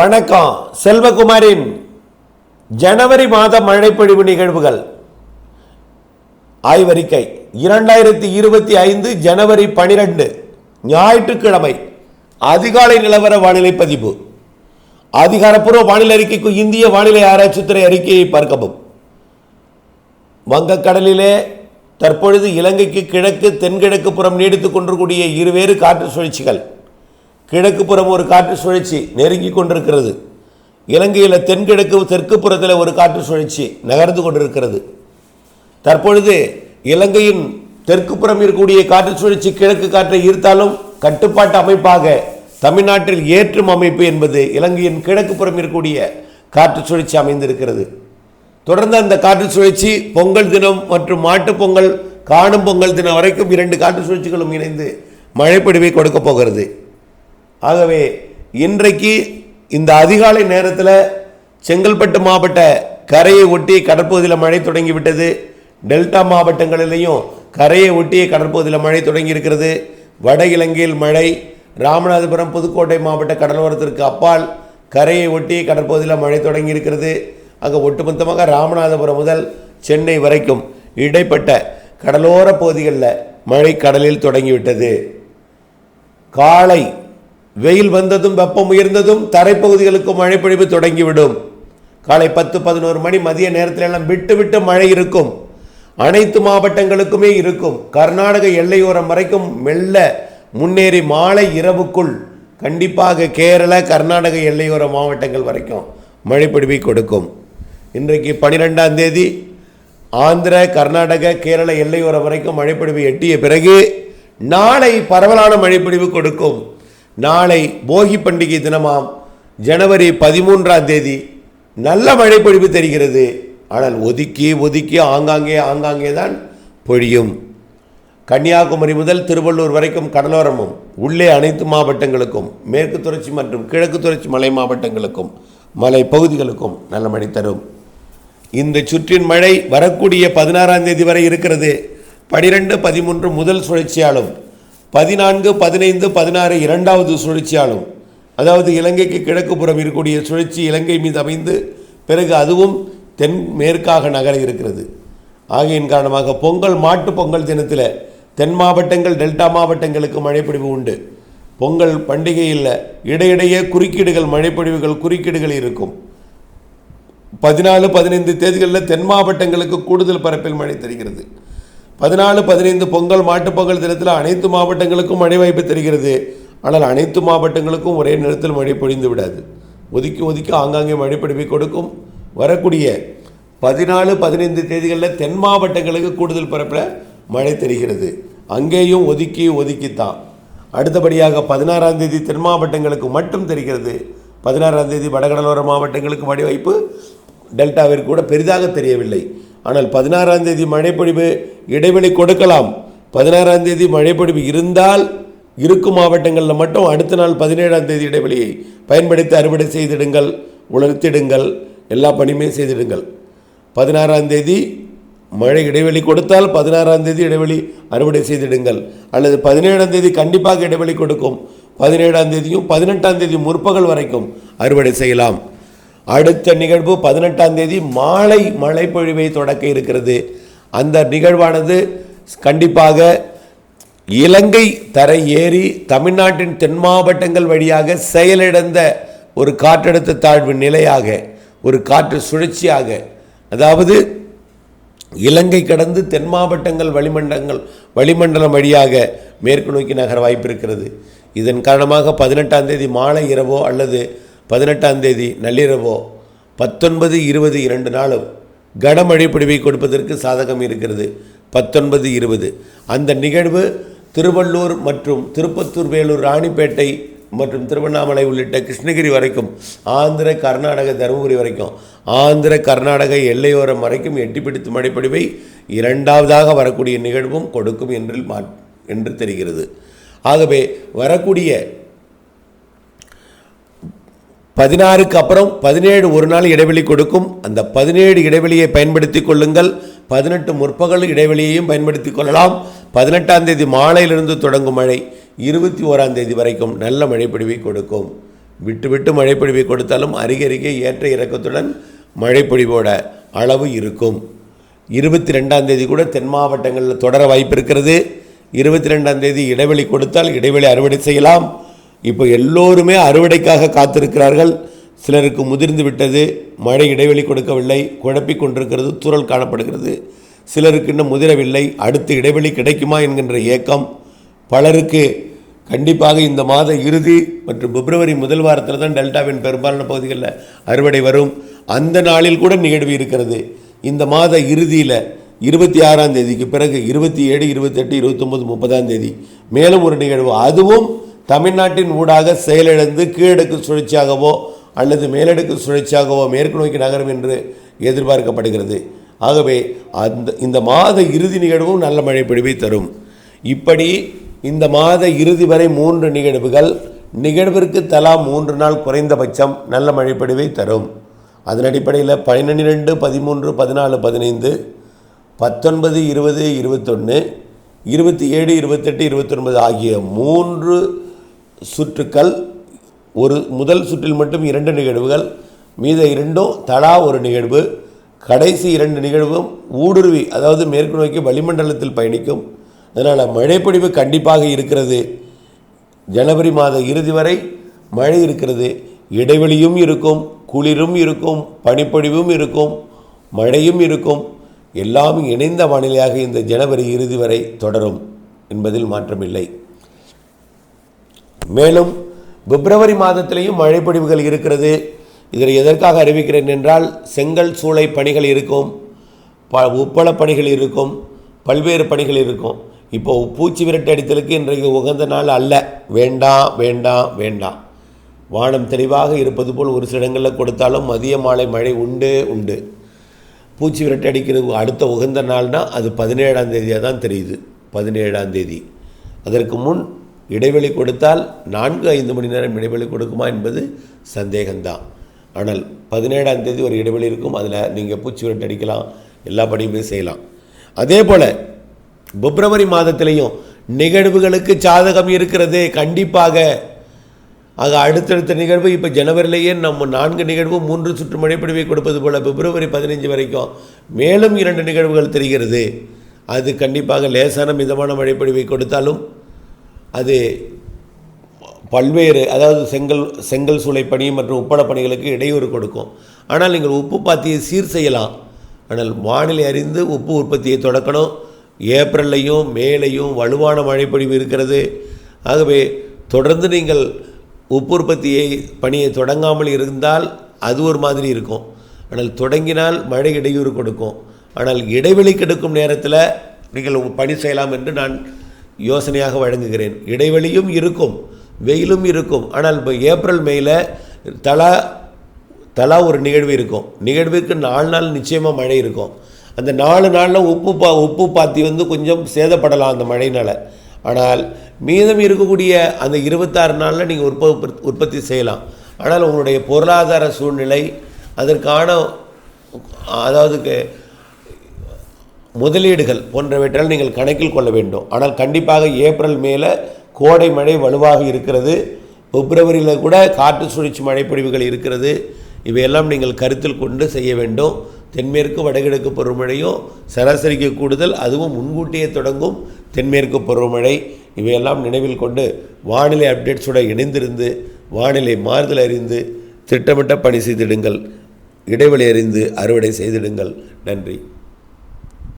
வணக்கம் செல்வகுமாரின் ஜனவரி மாத மழைப்பொழிவு நிகழ்வுகள். ஆய்வறிக்கை இரண்டாயிரத்தி இருபத்தி ஐந்து ஜனவரி பனிரெண்டு ஞாயிற்றுக்கிழமை அதிகாலை நிலவர வானிலை பதிவு. அதிகாரப்பூர்வ வானிலை அறிக்கைக்கு இந்திய வானிலை ஆராய்ச்சித்துறை அறிக்கையை பார்க்கவும். வங்கக்கடலிலே தற்பொழுது இலங்கைக்கு கிழக்கு தென்கிழக்கு புறம் நீடித்துக் கொண்டிருக்கூடிய இருவேறு காற்று சுழற்சிகள். கிழக்கு புறம் ஒரு காற்று சுழற்சி நெருங்கி கொண்டிருக்கிறது. இலங்கையில் தென்கிழக்கு தெற்கு புறத்தில் ஒரு காற்று சுழற்சி நகர்ந்து கொண்டிருக்கிறது. தற்பொழுது இலங்கையின் தெற்கு புறம் இருக்கக்கூடிய காற்று சுழற்சி கிழக்கு காற்றை ஈர்த்தாலும் கட்டுப்பாட்டு அமைப்பாக தமிழ்நாட்டில் ஏற்றும் அமைப்பு என்பது இலங்கையின் கிழக்கு புறம் இருக்கக்கூடிய காற்று சுழற்சி அமைந்திருக்கிறது. தொடர்ந்து அந்த காற்று சுழற்சி பொங்கல் தினம் மற்றும் மாட்டுப் பொங்கல் காணும் பொங்கல் தினம் வரைக்கும் இரண்டு காற்று சுழற்சிகளும் இணைந்து மழைப்படிவை கொடுக்க போகிறது. ஆகவே இன்றைக்கு இந்த அதிகாலை நேரத்தில் செங்கல்பட்டு மாவட்ட கரையை ஒட்டி கடற்பகுதியில் மழை தொடங்கிவிட்டது. டெல்டா மாவட்டங்களிலேயும் கரையை ஒட்டிய கடற்பகுதியில் மழை தொடங்கி இருக்கிறது வட இலங்கையில் மழை ராமநாதபுரம் புதுக்கோட்டை மாவட்ட கடலோரத்திற்கு அப்பால் கரையை ஒட்டி கடற்பகுதியில் மழை தொடங்கி இருக்கிறது அங்கே ஒட்டுமொத்தமாக ராமநாதபுரம் முதல் சென்னை வரைக்கும் இடைப்பட்ட கடலோர பகுதிகளில் மழை கடலில் தொடங்கிவிட்டது. காலை வெயில் வந்ததும் வெப்பம் உயர்ந்ததும் தரைப்பகுதிகளுக்கு பொழிவு தொடங்கிவிடும். காலை பத்து பதினோரு மணி மதிய நேரத்தில் எல்லாம் விட்டு விட்டு மழை இருக்கும். அனைத்து மாவட்டங்களுக்குமே இருக்கும். கர்நாடக எல்லையோரம் வரைக்கும் மெல்ல முன்னேறி மாலை இரவுக்குள் கண்டிப்பாக கேரள கர்நாடக எல்லையோர மாவட்டங்கள் வரைக்கும் மழைப்பிடிவை கொடுக்கும். இன்றைக்கு பனிரெண்டாம் தேதி ஆந்திர கர்நாடக கேரள எல்லையோரம் வரைக்கும் மழைப்பிடிவு எட்டிய பிறகு நாளை பரவலான மழைப்பிடிவு கொடுக்கும். நாளை போகி பண்டிகை தினமாம். ஜனவரி பதிமூன்றாம் தேதி நல்ல பொழிவு தெரிகிறது. ஆனால் ஒதுக்கி ஒதுக்கி ஆங்காங்கே ஆங்காங்கே தான் பொழியும். கன்னியாகுமரி முதல் திருவள்ளூர் வரைக்கும் கடலோரமும் உள்ளே அனைத்து மாவட்டங்களுக்கும் மேற்கு தொடர்ச்சி மற்றும் கிழக்கு தொடர்ச்சி மலை மாவட்டங்களுக்கும் மலை பகுதிகளுக்கும் நல்ல மழை தரும். இந்த சுற்றின் மழை வரக்கூடிய பதினாறாம் தேதி வரை இருக்கிறது. பனிரெண்டு பதிமூன்று முதல் சுழற்சியாலும் பதினான்கு பதினைந்து பதினாறு இரண்டாவது சுழற்சியாலும் அதாவது இலங்கைக்கு கிழக்கு புறம் இருக்கக்கூடிய சுழற்சி இலங்கை மீது அமைந்து பிறகு அதுவும் தென் மேற்காக நகர இருக்கிறது. ஆகையின் காரணமாக பொங்கல் மாட்டு பொங்கல் தினத்தில் தென் மாவட்டங்கள் டெல்டா மாவட்டங்களுக்கு மழைப்பொழிவு உண்டு. பொங்கல் பண்டிகையில் இடையிடையே குறுக்கீடுகள் மழைப்பொழிவுகள் குறுக்கீடுகள் இருக்கும். பதினாலு பதினைந்து தேதிகளில் தென் மாவட்டங்களுக்கு கூடுதல் பரப்பில் மழை தெரிகிறது. பதினாலு பதினைந்து பொங்கல் மாட்டுப் பொங்கல் தினத்தில் அனைத்து மாவட்டங்களுக்கும் மழை வாய்ப்பு தெரிகிறது. ஆனால் அனைத்து மாவட்டங்களுக்கும் ஒரே நேரத்தில் மழை பொழிந்து விடாது. ஒதுக்கி ஒதுக்கி ஆங்காங்கே மழை பிடிப்பை கொடுக்கும். வரக்கூடிய பதினாலு பதினைந்து தேதிகளில் தென் மாவட்டங்களுக்கு கூடுதல் பரப்பில் மழை தெரிகிறது. அங்கேயும் ஒதுக்கி ஒதுக்கித்தான். அடுத்தபடியாக பதினாறாம் தேதி தென் மாவட்டங்களுக்கு மட்டும் தெரிகிறது. பதினாறாம் தேதி வடகடலோர மாவட்டங்களுக்கு மழை வாய்ப்பு டெல்டாவிற்கு கூட பெரிதாக தெரியவில்லை. ஆனால் பதினாறாம் தேதி மழைப்பொழிவு இடைவெளி கொடுக்கலாம். பதினாறாம் தேதி மழைப்பொழிவு இருந்தால் இருக்கும் மாவட்டங்களில் மட்டும் அடுத்த நாள் பதினேழாம் தேதி இடைவெளியை பயன்படுத்தி அறுவடை செய்திடுங்கள் உலர்த்திடுங்கள் எல்லா பணியுமே செய்திடுங்கள். பதினாறாம் தேதி மழை இடைவெளி கொடுத்தால் பதினாறாம் தேதி இடைவெளி அறுவடை செய்திடுங்கள். அல்லது பதினேழாம் தேதி கண்டிப்பாக இடைவெளி கொடுக்கும். பதினேழாம் தேதியும் பதினெட்டாம் தேதி முற்பகல் வரைக்கும் அறுவடை செய்யலாம். அடுத்த நிகழ்வு பதினெட்டாம் தேதி மாலை மழைப்பொழிவை தொடக்க இருக்கிறது. அந்த நிகழ்வானது கண்டிப்பாக இலங்கை தரை ஏறி தமிழ்நாட்டின் தென் மாவட்டங்கள் வழியாக செயலிழந்த ஒரு காற்றழுத்த தாழ்வு நிலையாக ஒரு காற்று சுழற்சியாக அதாவது இலங்கை கடந்து தென் மாவட்டங்கள் வளிமண்டலங்கள் வளிமண்டலம் வழியாக மேற்கு நோக்கி நகர வாய்ப்பு இருக்கிறது. இதன் காரணமாக பதினெட்டாம் தேதி மாலை இரவோ அல்லது பதினெட்டாம் தேதி நள்ளிரவோ பத்தொன்பது இருபது இரண்டு நாளும் கனமழை பொழிவை கொடுப்பதற்கு சாதகம் இருக்கிறது. பத்தொன்பது இருபது. அந்த நிகழ்வு திருவள்ளூர் மற்றும் திருப்பத்தூர் வேலூர் ராணிப்பேட்டை மற்றும் திருவண்ணாமலை உள்ளிட்ட கிருஷ்ணகிரி வரைக்கும் ஆந்திர கர்நாடக தருமபுரி வரைக்கும் ஆந்திர கர்நாடக எல்லையோரம் வரைக்கும் எட்டி பிடித்து மழைப்பொழிவை இரண்டாவதாக வரக்கூடிய நிகழ்வும் கொடுக்கும் என்று மா என்று தெரிகிறது. ஆகவே வரக்கூடிய பதினாறுக்கு அப்புறம் பதினேழு ஒரு நாள் இடைவெளி கொடுக்கும். அந்த பதினேழு இடைவெளியை பயன்படுத்தி கொள்ளுங்கள். பதினெட்டு முற்பகல் இடைவெளியையும் பயன்படுத்தி கொள்ளலாம். பதினெட்டாம் தேதி மாலையிலிருந்து தொடங்கும் மழை இருபத்தி ஓராம் தேதி வரைக்கும் நல்ல மழைப்பொழிவை கொடுக்கும். விட்டு விட்டு மழைப்பொழிவை கொடுத்தாலும் அருகருகே ஏற்ற இறக்கத்துடன் மழைப்பொழிவோட அளவு இருக்கும். இருபத்தி ரெண்டாம் தேதி கூட தென் மாவட்டங்களில் தொடர வாய்ப்பு இருக்கிறது. இருபத்தி ரெண்டாம் தேதி இடைவெளி கொடுத்தால் இடைவெளி அறுவடை செய்யலாம். இப்போ எல்லோருமே அறுவடைக்காக காத்திருக்கிறார்கள். சிலருக்கு முதிர்ந்து விட்டது மழை இடைவெளி கொடுக்கவில்லை குழப்பிக் கொண்டிருக்கிறது தூரல் காணப்படுகிறது. சிலருக்கு இன்னும் முதிரவில்லை அடுத்து இடைவெளி கிடைக்குமா என்கின்ற ஏக்கம். பலருக்கு கண்டிப்பாக இந்த மாத இறுதி மற்றும் பிப்ரவரி முதல் வாரத்தில் தான் டெல்டாவின் பெரும்பாலான பகுதிகளில் அறுவடை வரும். அந்த நாளில் கூட நிகழ்வு இருக்கிறது. இந்த மாத இறுதியில் இருபத்தி ஆறாம் தேதிக்கு பிறகு இருபத்தி ஏழு இருபத்தெட்டு இருபத்தொம்பது முப்பதாம் தேதி மேலும் ஒரு நிகழ்வு. அதுவும் தமிழ்நாட்டின் ஊடாக செயலிழந்து கீழடுக்கு சுழற்சியாகவோ அல்லது மேலடுக்கு சுழற்சியாகவோ மேற்கு நோக்கி நகரும் என்று எதிர்பார்க்கப்படுகிறது. ஆகவே அந்த இந்த மாத இறுதி நிகழ்வும் நல்ல மழை பொழிவை தரும். இப்படி இந்த மாத இறுதி வரை மூன்று நிகழ்வுகள் நிகழ்விற்கு தலா மூன்று நாள் குறைந்தபட்சம் நல்ல மழைப்படிவை தரும். அதன் அடிப்படையில் பன்னிரெண்டு பதிமூன்று பதினாலு பதினைந்து பத்தொன்பது இருபது இருபத்தொன்று இருபத்தி ஏழு இருபத்தெட்டு இருபத்தொன்பது ஆகிய மூன்று சுற்றுக்கள் ஒரு முதல் சுற்றில் மட்டும் இரண்டு நிகழ்வுகள் மீத இரண்டும் தலா ஒரு நிகழ்வு கடைசி இரண்டு நிகழ்வும் ஊடுருவி அதாவது மேற்கு நோக்கி வளிமண்டலத்தில் பயணிக்கும். அதனால் மழைப்பொழிவு கண்டிப்பாக இருக்கிறது. ஜனவரி மாத இறுதி வரை மழை இருக்கிறது. இடைவெளியும் இருக்கும் குளிரும் இருக்கும் பனிப்பொழிவும் இருக்கும் மழையும் இருக்கும். எல்லாம் இணைந்த வானிலையாக இந்த ஜனவரி இறுதி வரை தொடரும் என்பதில் மாற்றமில்லை. மேலும் பிப்ரவரி மாதத்திலேயும் மழைப்பொழிவுகள் இருக்கிறது. இதை எதற்காக அறிவிக்கிறேன் என்றால் செங்கல் சூளை பணிகள் இருக்கும் ப உப்பள பணிகள் இருக்கும் பல்வேறு பணிகள் இருக்கும். இப்போ பூச்சி விரட்டு அடித்தலுக்கு இன்றைக்கு உகந்த நாள் அல்ல. வேண்டாம் வேண்டாம் வேண்டாம் வானம் தெளிவாக இருப்பது போல் ஒரு சில இடங்களில் கொடுத்தாலும் மதிய மாலை மழை உண்டு உண்டு. பூச்சி விரட்டு அடிக்கிறது அடுத்த உகந்த நாள்னால் அது பதினேழாம் தேதியாக தான் தெரியுது. பதினேழாம் தேதி. அதற்கு முன் இடைவெளி கொடுத்தால் நான்கு ஐந்து மணி நேரம் இடைவெளி கொடுக்குமா என்பது சந்தேகம்தான். ஆனால் பதினேழாம் தேதி ஒரு இடைவெளி இருக்கும் அதில் நீங்கள் பூச்சி விரட்டு அடிக்கலாம் எல்லா படியுமே செய்யலாம். அதே போல் பிப்ரவரி மாதத்திலையும் நிகழ்வுகளுக்கு சாதகம் இருக்கிறது கண்டிப்பாக. ஆக அடுத்தடுத்த நிகழ்வு இப்போ ஜனவரிலேயே நம்ம நான்கு நிகழ்வு மூன்று சுற்று மழைப்பொழிவை கொடுப்பது போல் பிப்ரவரி பதினைஞ்சு வரைக்கும் மேலும் இரண்டு நிகழ்வுகள் தெரிகிறது. அது கண்டிப்பாக லேசான மிதமான மழைப்பொழிவை கொடுத்தாலும் அது பல்வேறு அதாவது செங்கல் செங்கல் சூளை பணி மற்றும் உப்பட பணிகளுக்கு இடையூறு கொடுக்கும். ஆனால் நீங்கள் உப்பு பாத்தியை சீர் செய்யலாம். ஆனால் வானிலை அறிந்து உப்பு உற்பத்தியை தொடக்கணும். ஏப்ரல்லையும் மேலையும் வலுவான மழைப்பொழிவு இருக்கிறது. ஆகவே தொடர்ந்து நீங்கள் உப்பு உற்பத்தியை பணியை தொடங்காமல் இருந்தால் அது ஒரு மாதிரி இருக்கும். ஆனால் தொடங்கினால் மழை இடையூறு கொடுக்கும். ஆனால் இடைவெளி கெடுக்கும் நேரத்தில் நீங்கள் பணி செய்யலாம் என்று நான் யோசனையாக வழங்குகிறேன். இடைவெளியும் இருக்கும் வெயிலும் இருக்கும். ஆனால் இப்போ ஏப்ரல் மேயில் தலா தலா ஒரு நிகழ்வு இருக்கும். நிகழ்வுக்கு நாலு நாள் நிச்சயமாக மழை இருக்கும். அந்த நாலு நாளில் உப்பு பா உப்பு பாத்தி வந்து கொஞ்சம் சேதப்படலாம் அந்த மழையினால். ஆனால் மீதம் இருக்கக்கூடிய அந்த இருபத்தாறு நாளில் நீங்கள் உற்ப உற்பத்தி செய்யலாம். ஆனால் உங்களுடைய பொருளாதார சூழ்நிலை அதற்கான அதாவது முதலீடுகள் போன்றவற்றால் நீங்கள் கணக்கில் கொள்ள வேண்டும். ஆனால் கண்டிப்பாக ஏப்ரல் மேலே கோடை மழை வலுவாக இருக்கிறது. பிப்ரவரியில் கூட காற்று சுழற்சி மழைப்பொழிவுகள் இருக்கிறது. இவையெல்லாம் நீங்கள் கருத்தில் கொண்டு செய்ய வேண்டும். தென்மேற்கு வடகிழக்கு பருவமழையும் சராசரிக்கு கூடுதல் அதுவும் முன்கூட்டியே தொடங்கும் தென்மேற்கு பருவமழை. இவையெல்லாம் நினைவில் கொண்டு வானிலை அப்டேட்ஸோடு இணைந்திருந்து வானிலை மாறுதல் அறிந்து திட்டமிட்ட பணி செய்திடுங்கள். இடைவெளி அறிந்து அறுவடை செய்திடுங்கள். நன்றி.